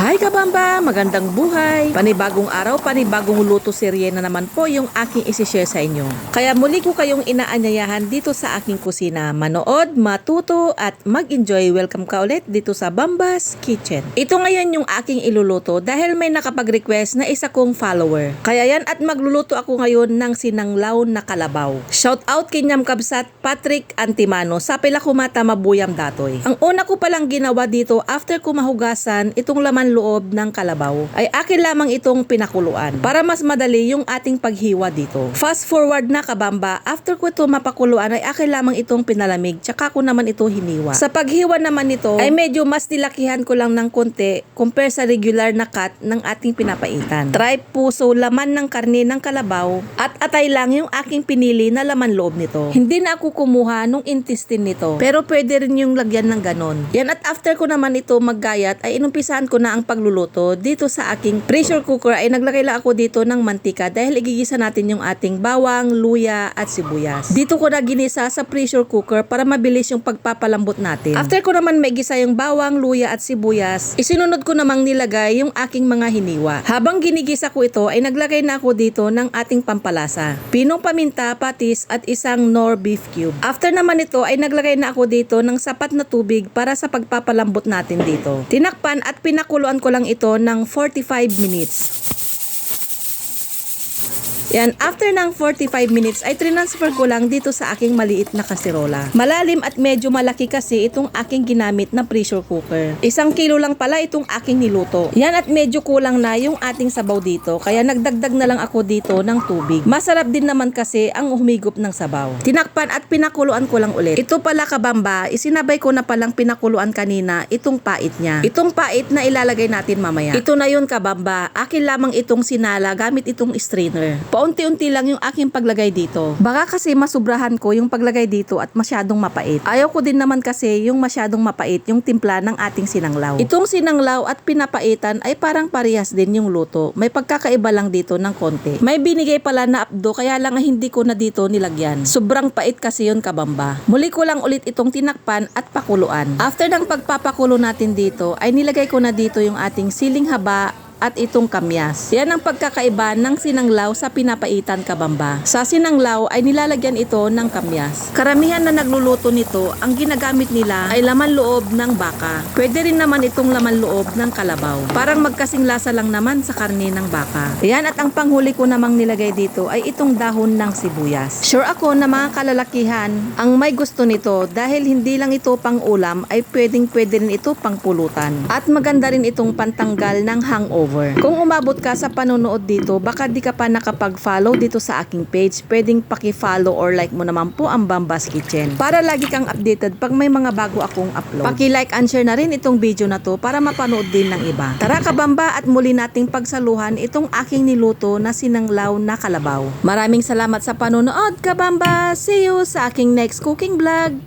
Hi Kabamba! Magandang buhay! Panibagong araw, panibagong luto serye na naman po yung aking isishare sa inyo. Kaya muli ko kayong inaanyayahan dito sa aking kusina. Manood, matuto at mag-enjoy. Welcome ka ulit dito sa Bambas Kitchen. Ito ngayon yung aking iluluto dahil may nakapag-request na isa kong follower. Kaya yan at magluluto ako ngayon ng sinanglaw na kalabaw. Shout out kay Nyam Kabsat Patrick Antimano sa pila mabuyam datoy. Ang una ko palang ginawa dito after ko mahugasan itong laman loob ng kalabaw ay akin lamang itong pinakuluan para mas madali yung ating paghiwa dito. Fast forward na kabamba, after ko ito mapakuluan ay akin lamang itong pinalamig tsaka ko naman ito hiniwa. Sa paghiwa naman nito ay medyo mas nilakihan ko lang ng konti compare sa regular na cut ng ating pinapaitan. Tripe puso, laman ng karne ng kalabaw at atay lang yung aking pinili na laman loob nito. Hindi na ako kumuha nung intestine nito pero pwede rin yung lagyan ng ganon. Yan at after ko naman ito maggayat ay inumpisahan ko na ang pagluluto dito sa aking pressure cooker ay naglagay lang ako dito ng mantika dahil igigisa natin yung ating bawang, luya at sibuyas. Dito ko na ginisa sa pressure cooker para mabilis yung pagpapalambot natin. After ko naman maigisa yung bawang, luya at sibuyas, isinunod ko namang nilagay yung aking mga hiniwa. Habang ginigisa ko ito ay naglagay na ako dito ng ating pampalasa. Pinong paminta, patis at isang nor beef cube. After naman ito ay naglagay na ako dito ng sapat na tubig para sa pagpapalambot natin dito. Tinakpan at ko lang ito ng 45 minutes. Yan, after ng 45 minutes ay transfer ko lang dito sa aking maliit na kaserola. Malalim at medyo malaki kasi itong aking ginamit na pressure cooker. Isang kilo lang pala itong aking niluto. Yan at medyo kulang na yung ating sabaw dito kaya nagdagdag na lang ako dito ng tubig. Masarap din naman kasi ang humigop ng sabaw. Tinakpan at pinakuluan ko lang ulit. Ito pala kabamba, isinabay ko na palang pinakuluan kanina itong pait niya. Itong pait na ilalagay natin mamaya. Ito na yun kabamba, akin lamang itong sinala gamit itong strainer. Paunti-unti lang yung aking paglagay dito. Baka kasi masubrahan ko yung paglagay dito at masyadong mapait. Ayaw ko din naman kasi yung masyadong mapait yung timpla ng ating sinanglaw. Itong sinanglaw at pinapaitan ay parang parehas din yung luto. May pagkakaiba lang dito ng konti. May binigay pala na apdo kaya lang hindi ko na dito nilagyan. Sobrang pait kasi yun kabamba. Muli ko lang ulit itong tinakpan at pakuluan. After ng pagpapakulo natin dito ay nilagay ko na dito yung ating siling haba at itong kamyas. Yan ang pagkakaiba ng sinanglaw sa pinapaitan kabamba. Sa sinanglaw ay nilalagyan ito ng kamyas. Karamihan na nagluluto nito, ang ginagamit nila ay laman loob ng baka. Pwede rin naman itong laman loob ng kalabaw. Parang magkasing lasa lang naman sa karne ng baka. Yan at ang panghuli ko namang nilagay dito ay itong dahon ng sibuyas. Sure ako na mga kalalakihan ang may gusto nito dahil hindi lang ito pang ulam ay pwedeng pwede rin ito pang pulutan. At maganda rin itong pantanggal ng hangover. Kung umabot ka sa panonood dito, baka di ka pa nakapag-follow dito sa aking page, pwedeng paki-follow or like mo naman po ang Bambas Kitchen. Para lagi kang updated pag may mga bago akong upload. Paki-like and share na rin itong video na to para mapanood din ng iba. Tara kabamba at muli nating pagsaluhan itong aking niluto na sinanglaw na kalabaw. Maraming salamat sa panonood kabamba. See you sa aking next cooking vlog.